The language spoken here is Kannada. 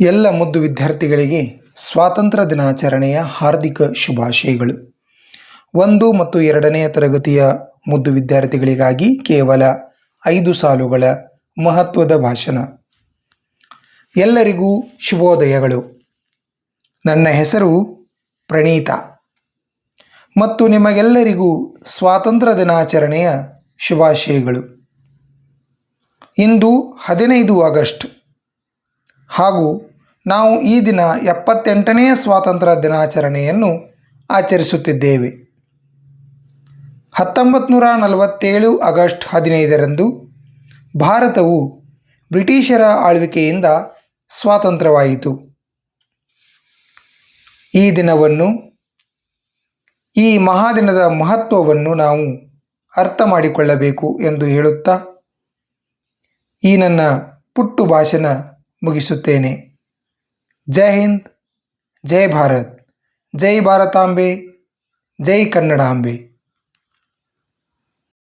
ಎಲ್ಲ ಮುದ್ದು ವಿದ್ಯಾರ್ಥಿಗಳಿಗೆ ಸ್ವಾತಂತ್ರ್ಯ ದಿನಾಚರಣೆಯ ಹಾರ್ದಿಕ ಶುಭಾಶಯಗಳು. ಒಂದು ಮತ್ತು ಎರಡನೆಯ ತರಗತಿಯ ಮುದ್ದು ವಿದ್ಯಾರ್ಥಿಗಳಿಗಾಗಿ ಕೇವಲ ಐದು ಸಾಲುಗಳ ಮಹತ್ವದ ಭಾಷಣ. ಎಲ್ಲರಿಗೂ ಶುಭೋದಯಗಳು. ನನ್ನ ಹೆಸರು ಪ್ರಣೀತ. ಮತ್ತು ನಿಮಗೆಲ್ಲರಿಗೂ ಸ್ವಾತಂತ್ರ್ಯ ದಿನಾಚರಣೆಯ ಶುಭಾಶಯಗಳು. ಇಂದು ಹದಿನೈದು ಆಗಸ್ಟ್ ಹಾಗೂ ನಾವು ಈ ದಿನ ಎಪ್ಪತ್ತೆಂಟನೆಯ ಸ್ವಾತಂತ್ರ್ಯ ದಿನಾಚರಣೆಯನ್ನು ಆಚರಿಸುತ್ತಿದ್ದೇವೆ. ಹತ್ತೊಂಬತ್ತು ನೂರ ನಲವತ್ತೇಳು ಆಗಸ್ಟ್ ಹದಿನೈದರಂದು ಭಾರತವು ಬ್ರಿಟಿಷರ ಆಳ್ವಿಕೆಯಿಂದ ಸ್ವಾತಂತ್ರ್ಯವಾಯಿತು. ಈ ದಿನವನ್ನು, ಈ ಮಹಾದಿನದ ಮಹತ್ವವನ್ನು ನಾವು ಅರ್ಥ ಮಾಡಿಕೊಳ್ಳಬೇಕು ಎಂದು ಹೇಳುತ್ತಾ, ಈ ನನ್ನ ಪುಟ್ಟು ಭಾಷಣ ಮುಗಿಸುತ್ತೇನೆ. ಜೈ ಹಿಂದ್ ಜೈ ಭಾರತ್. ಜೈ ಭಾರತಾಂಬೆ ಜೈ ಕನ್ನಡಾಂಬೆ.